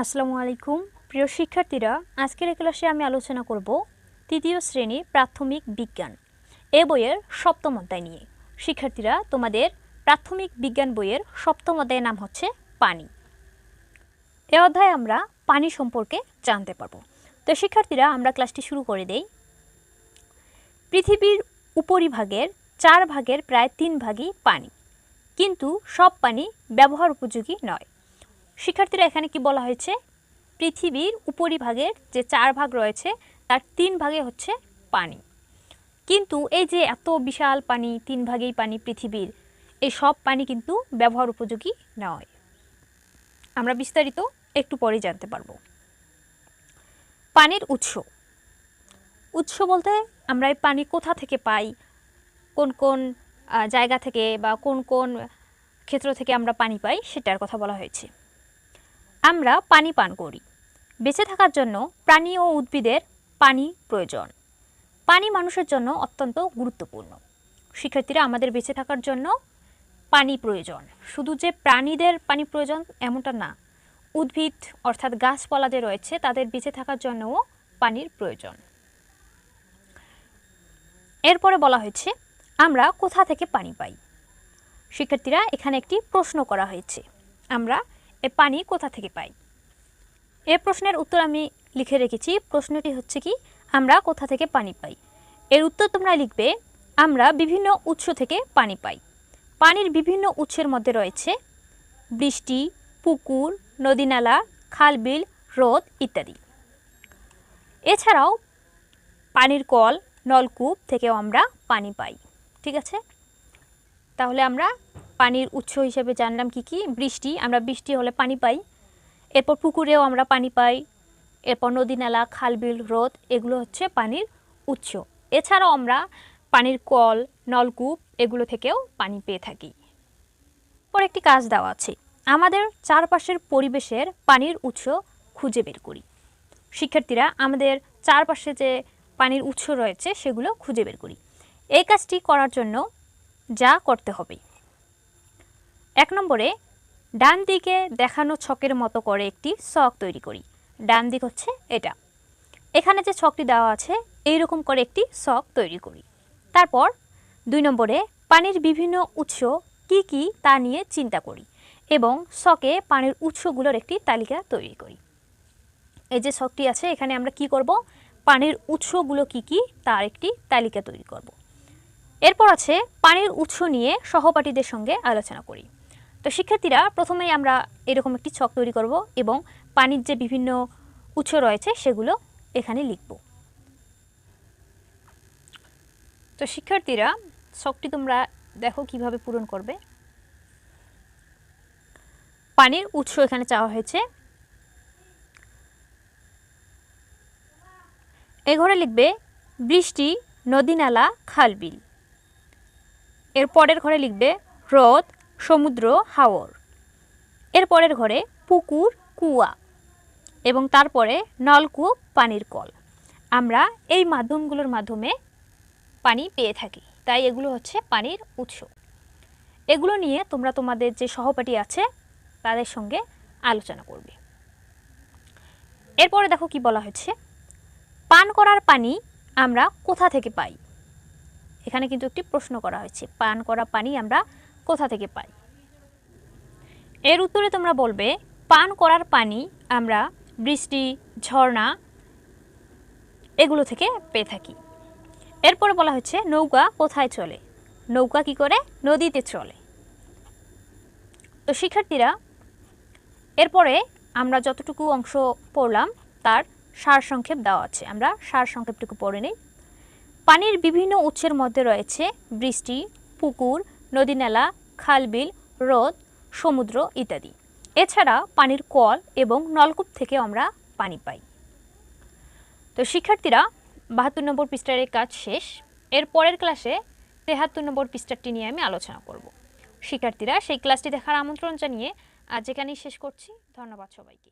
আসসালামু আলাইকুম। প্রিয় শিক্ষার্থীরা, আজকের ক্লাসে আমি আলোচনা করব তৃতীয় শ্রেণি প্রাথমিক বিজ্ঞান এ বইয়ের সপ্তম অধ্যায় নিয়ে। শিক্ষার্থীরা, তোমাদের প্রাথমিক বিজ্ঞান বইয়ের সপ্তম অধ্যায়ের নাম হচ্ছে পানি। এ অধ্যায়ে আমরা পানি সম্পর্কে জানতে পারব। তো শিক্ষার্থীরা, আমরা ক্লাসটি শুরু করে দেই। পৃথিবীর উপরিভাগের চার ভাগের প্রায় তিন ভাগই পানি। কিন্তু সব পানি ব্যবহার উপযোগী নয়। শিক্ষার্থীরা এখানে কি বলা হয়েছে? পৃথিবীর উপরিভাগের যে চার ভাগ রয়েছে, তার তিন ভাগে হচ্ছে পানি। কিন্তু এই যে এত বিশাল পানি, তিন ভাগেই পানি পৃথিবীর, এই সব পানি কিন্তু ব্যবহার উপযোগী নয়। আমরা বিস্তারিত একটু পরে জানতে পারব। পানির উৎস। উৎস বলতে আমরা এই পানি কোথা থেকে পাই, কোন কোন জায়গা থেকে বা কোন কোন ক্ষেত্র থেকে আমরা পানি পাই, সেটার কথা বলা হয়েছে। আমরা পানি পান করি। বেঁচে থাকার জন্য প্রাণী ও উদ্ভিদের পানি প্রয়োজন। পানি মানুষের জন্য অত্যন্ত গুরুত্বপূর্ণ। শিক্ষার্থীরা আমাদের বেঁচে থাকার জন্য পানি প্রয়োজন। শুধু যে প্রাণীদের পানি প্রয়োজন এমনটা না, উদ্ভিদ অর্থাৎ গাছপালা যে রয়েছে, তাদের বেঁচে থাকার জন্যও পানির প্রয়োজন। এরপরে বলা হয়েছে, আমরা কোথা থেকে পানি পাই? শিক্ষার্থীরা এখানে একটি প্রশ্ন করা হয়েছে। আমরা এ পানি কোথা থেকে পাই? এ প্রশ্নের উত্তর আমি লিখে রেখেছি। প্রশ্নটি হচ্ছে কি, আমরা কোথা থেকে পানি পাই? এর উত্তর তোমরা লিখবে, আমরা বিভিন্ন উৎস থেকে পানি পাই। পানির বিভিন্ন উৎসের মধ্যে রয়েছে বৃষ্টি, পুকুর, নদীনালা, খালবিল, হ্রদ ইত্যাদি। এছাড়াও পানির কল, নলকূপ থেকেও আমরা পানি পাই। ঠিক আছে? তাহলে আমরা পানির উৎস হিসেবে জানলাম কি কি? বৃষ্টি, আমরা বৃষ্টি হলে পানি পাই। এরপর পুকুরেও আমরা পানি পাই। এরপর নদী নালা খালবিল হ্রদ এগুলো হচ্ছে পানির উৎস। এছাড়াও আমরা পানির কল, নলকূপ, এগুলো থেকেও পানি পেয়ে থাকি। পর একটি কাজ দেওয়া আছে। আমাদের চারপাশের পরিবেশের পানির উৎস খুঁজে বের করি। শিক্ষার্থীরা, আমাদের চারপাশে যে পানির উৎস রয়েছে, সেগুলো খুঁজে বের করি। এই কাজটি করার জন্য যা করতে হবে। এক নম্বরে, ডান দিকে দেখানো ছকের মতো করে একটি ছক তৈরি করি। ডান দিক হচ্ছে এটা। এখানে যে ছকটি দেওয়া আছে এই রকম করে একটি ছক তৈরি করি। তারপর, দুই নম্বরে, পানির বিভিন্ন উৎস কি কি তা নিয়ে চিন্তা করি এবং ছকে পানির উৎসগুলোর একটি তালিকা তৈরি করি। এই যে ছকটি আছে, এখানে আমরা কি করব? পানির উৎসগুলো কি কি তার একটি তালিকা তৈরি করব। এরপর আছে পানির উৎস নিয়ে সহপাঠীদের সঙ্গে আলোচনা করি। তো শিক্ষার্থীরা প্রথমেই আমরা এরকম একটি ছক তৈরি করব এবং পানির যে বিভিন্ন উৎস রয়েছে সেগুলো এখানে লিখব। তো শিক্ষার্থীরা, ছকটি তোমরা দেখো কীভাবে পূরণ করবে। পানির উৎস এখানে চাওয়া হয়েছে। এ ঘরে লিখবে, বৃষ্টি, নদী নালা খালবিল এর পরের ঘরে লিখবে হ্রদ সমুদ্র হাওর। এর পরের ঘরে পুকুর, কুয়া এবং তারপরে নলকূপ, পানির কল। আমরা এই মাধ্যমগুলোর মাধ্যমে পানি পেয়ে থাকি। তাই এগুলো হচ্ছে পানির উৎস। এগুলো নিয়ে তোমরা তোমাদের যে সহপাঠী আছে, তাদের সঙ্গে আলোচনা করবে। এরপরে দেখো কি বলা হয়েছে। পান করার পানি আমরা কোথা থেকে পাই? এখানে কিন্তু একটি প্রশ্ন করা হয়েছে। পান করা পানি আমরা কোথা থেকে পাই? এর উত্তরে তোমরা বলবে, পান করার পানি আমরা বৃষ্টি, ঝর্ণা এগুলো থেকে পেয়ে থাকি। এরপরে বলা হচ্ছে, নৌকা কোথায় চলে? নৌকা কি করে? নদীতে চলে। তো শিক্ষার্থীরা, এরপরে আমরা যতটুকু অংশ পড়লাম, তার সার সংক্ষেপ দেওয়া আছে। আমরা সার সংক্ষেপটুকু পড়ে নিই। পানির বিভিন্ন উৎসের মধ্যে রয়েছে বৃষ্টি, পুকুর নদীনালা খালবিল, হ্রদ, সমুদ্র ইত্যাদি। এছাড়া পানির কল এবং নলকূপ থেকে আমরা পানি পাই। তো শিক্ষার্থীরা, বাহাত্তর নম্বর পৃষ্ঠার কাজ শেষ। এর পরের ক্লাসে তেহাত্তর নম্বর পৃষ্ঠাটি নিয়ে আমি আলোচনা করব। শিক্ষার্থীরা, সেই ক্লাসটি দেখার আমন্ত্রণ জানিয়ে আজ এখানেই শেষ করছি। ধন্যবাদ সবাইকে।